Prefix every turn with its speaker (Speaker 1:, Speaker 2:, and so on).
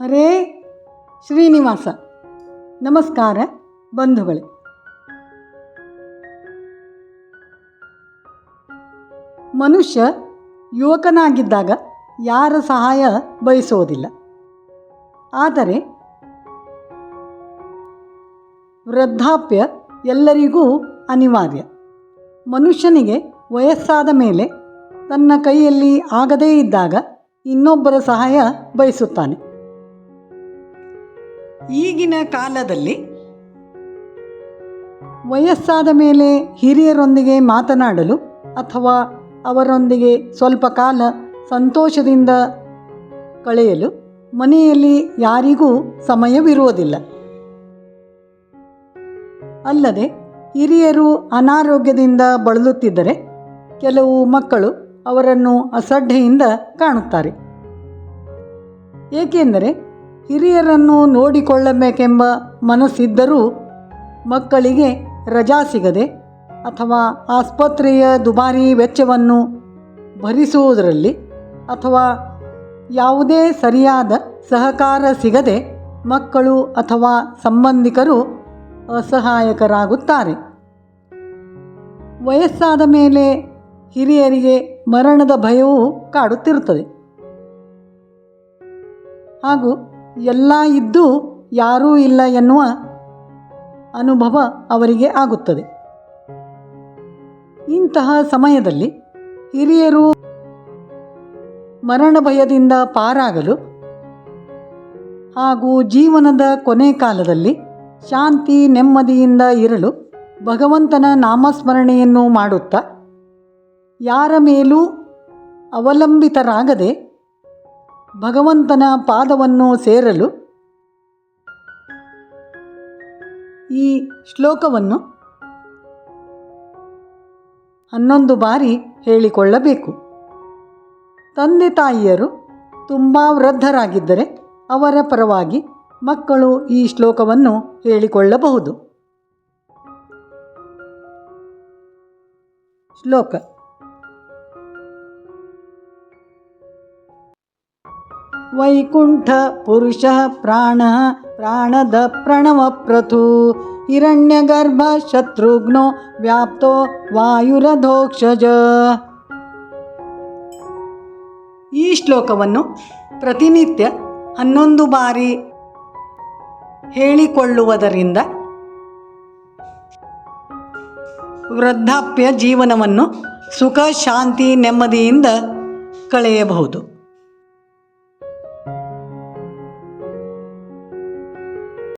Speaker 1: ಹರೇ ಶ್ರೀನಿವಾಸ. ನಮಸ್ಕಾರ ಬಂಧುಗಳೇ. ಮನುಷ್ಯ ಯುವಕನಾಗಿದ್ದಾಗ ಯಾರ ಸಹಾಯ ಬಯಸುವುದಿಲ್ಲ. ಆದರೆ ವೃದ್ಧಾಪ್ಯ ಎಲ್ಲರಿಗೂ ಅನಿವಾರ್ಯ. ಮನುಷ್ಯನಿಗೆ ವಯಸ್ಸಾದ ಮೇಲೆ ತನ್ನ ಕೈಯಲ್ಲಿ ಆಗದೇ ಇದ್ದಾಗ ಇನ್ನೊಬ್ಬರ ಸಹಾಯ ಬಯಸುತ್ತಾನೆ. ಈಗಿನ ಕಾಲದಲ್ಲಿ ವಯಸ್ಸಾದ ಮೇಲೆ ಹಿರಿಯರೊಂದಿಗೆ ಮಾತನಾಡಲು ಅಥವಾ ಅವರೊಂದಿಗೆ ಸ್ವಲ್ಪ ಕಾಲ ಸಂತೋಷದಿಂದ ಕಳೆಯಲು ಮನೆಯಲ್ಲಿ ಯಾರಿಗೂ ಸಮಯವಿರುವುದಿಲ್ಲ. ಅಲ್ಲದೆ ಹಿರಿಯರು ಅನಾರೋಗ್ಯದಿಂದ ಬಳಲುತ್ತಿದ್ದರೆ ಕೆಲವು ಮಕ್ಕಳು ಅವರನ್ನು ಅಸಡ್ಡೆಯಿಂದ ಕಾಣುತ್ತಾರೆ. ಏಕೆಂದರೆ ಹಿರಿಯರನ್ನು ನೋಡಿಕೊಳ್ಳಬೇಕೆಂಬ ಮನಸ್ಸಿದ್ದರೂ ಮಕ್ಕಳಿಗೆ ರಜಾ ಸಿಗದೆ ಅಥವಾ ಆಸ್ಪತ್ರೆಯ ದುಬಾರಿ ವೆಚ್ಚವನ್ನು ಭರಿಸುವುದರಲ್ಲಿ ಅಥವಾ ಯಾವುದೇ ಸರಿಯಾದ ಸಹಕಾರ ಸಿಗದೆ ಮಕ್ಕಳು ಅಥವಾ ಸಂಬಂಧಿಕರು ಅಸಹಾಯಕರಾಗುತ್ತಾರೆ. ವಯಸ್ಸಾದ ಮೇಲೆ ಹಿರಿಯರಿಗೆ ಮರಣದ ಭಯವು ಕಾಡುತ್ತಿರುತ್ತದೆ. ಹಾಗೂ ಎಲ್ಲ ಇದ್ದು ಯಾರೂ ಇಲ್ಲ ಎನ್ನುವ ಅನುಭವ ಅವರಿಗೆ ಆಗುತ್ತದೆ. ಇಂತಹ ಸಮಯದಲ್ಲಿ ಹಿರಿಯರು ಮರಣ ಭಯದಿಂದ ಪಾರಾಗಲು ಹಾಗೂ ಜೀವನದ ಕೊನೆ ಕಾಲದಲ್ಲಿ ಶಾಂತಿ ನೆಮ್ಮದಿಯಿಂದ ಇರಲು ಭಗವಂತನ ನಾಮಸ್ಮರಣೆಯನ್ನು ಮಾಡುತ್ತಾ ಯಾರ ಮೇಲೂ ಅವಲಂಬಿತರಾಗದೆ ಭಗವಂತನ ಪಾದವನ್ನು ಸೇರಲು ಈ ಶ್ಲೋಕವನ್ನು ಹನ್ನೊಂದು ಬಾರಿ ಹೇಳಿಕೊಳ್ಳಬೇಕು. ತಂದೆ ತಾಯಿಯರು ತುಂಬ ವೃದ್ಧರಾಗಿದ್ದರೆ ಅವರ ಪರವಾಗಿ ಮಕ್ಕಳು ಈ ಶ್ಲೋಕವನ್ನು ಹೇಳಿಕೊಳ್ಳಬಹುದು. ಶ್ಲೋಕ ವೈಕುಂಠ ಪುರುಷ ಪ್ರಾಣ, ಪ್ರಾಣದ ಪ್ರಣವ ಪ್ರಥು. ಹಿರಣ್ಯಗರ್ಭ ಶತ್ರುಘ್ನೋ ವ್ಯಾಪ್ತೋ ವಾಯುರಧೋಕ್ಷಜ. ಈ ಶ್ಲೋಕವನ್ನು ಪ್ರತಿನಿತ್ಯ ಹನ್ನೊಂದು ಬಾರಿ ಹೇಳಿಕೊಳ್ಳುವುದರಿಂದ ವೃದ್ಧಾಪ್ಯ ಜೀವನವನ್ನು ಸುಖ, ಶಾಂತಿ, ನೆಮ್ಮದಿಯಿಂದ ಕಳೆಯಬಹುದು.